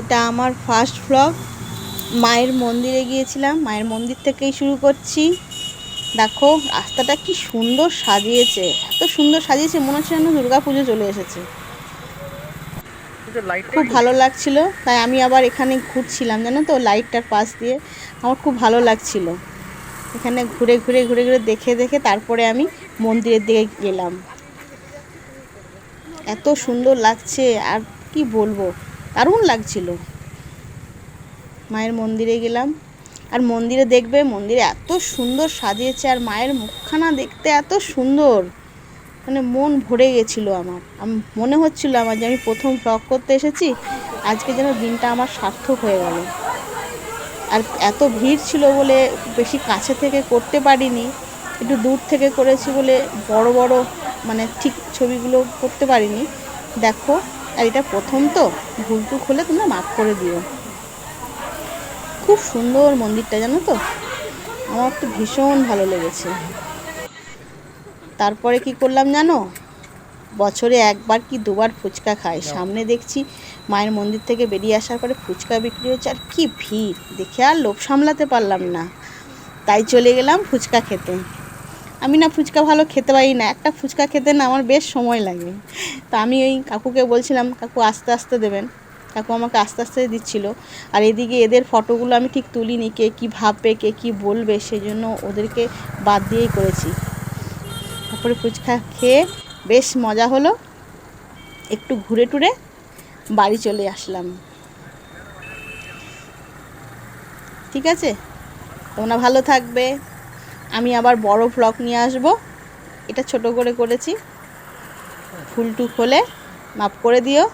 এটা আমার first vlog মায়ের মন্দিরে গিয়েছিলাম মায়ের মন্দির থেকেই শুরু করছি। দেখো রাস্তাটা কি সুন্দর সাজিয়েছে এত সুন্দর সাজিয়েছে মনে হচ্ছে যেন দুর্গা পুজো চলে এসেছে। খুব ভালো লাগছিল তাই আমি আবার এখানে ঘুরছিলাম জানো তো লাইটটার পাশ দিয়ে। আমার খুব ভালো লাগছিল। এখানে ঘুরে ঘুরে ঘুরে ঘুরে দেখে দেখে তারপরে আমি মন্দিরের দিকে গেলাম। এত সুন্দর লাগছে আর কি বলব? দারুণ লাগছিল। মায়ের মন্দিরে গেলাম। আর মন্দিরে দেখবে, মন্দিরে এত সুন্দর সাজিয়েছে আর মায়ের মুখখানা দেখতে এত সুন্দর। মানে মন ভরে গেছিল আমার। আম- মনে হচ্ছিল আমার যে আমি প্রথম ব্লগ করতে এসেছি, আজকে যেন দিনটা আমার সার্থক হয়ে গেল। আর এত ভিড় ছিল বলে বেশি কাছে থেকে করতে পারিনি, একটু দূর থেকে করেছি বলে বড় বড় মানে ঠিক ছবিগুলো করতে পারিনি। দেখো আর এটা প্রথম তো ভুল টুক হলে তোমরা মাফ করে দিও। খুব সুন্দর মন্দিরটা জানো তো? আমার তো ভীষণ ভালো লেগেছে। তারপরে কি করলাম জানো? বছরে একবার কি দুবার ফুচকা খাই। সামনে দেখছি মায়ের মন্দির থেকে বেরিয়ে আসার পরে ফুচকা বিক্রি হচ্ছে আর কি ভিড়! দেখে আর লোভ সামলাতে পারলাম না। তাই চলে গেলাম ফুচকা খেতে। আমি না ফুচকা ভালো খেতে পারি না, একটা ফুচকা খেতে না আমার বেশ সময় লাগে। তা আমি ওই কাকুকে বলছিলাম, কাকু আস্তে আস্তে দেবেন। কাকু আমাকে আস্তে আস্তে দিচ্ছিল। আর এদিকে এদের ফটোগুলো আমি ঠিক তুলিনি, কে কী ভাববে, কে কী বলবে সেই জন্য ওদেরকে বাদ দিয়েই করেছি। তারপরে ফুচকা খেয়ে বেশ মজা হলো। একটু ঘুরে টুরে বাড়ি চলে আসলাম। ঠিক আছে? তোমরা ভালো থাকবে। আমি আবার বড় ফ্লক নিয়ে আসব। এটা ছোট করে করেছি। ফুল টুক হলে মাপ করে দিও।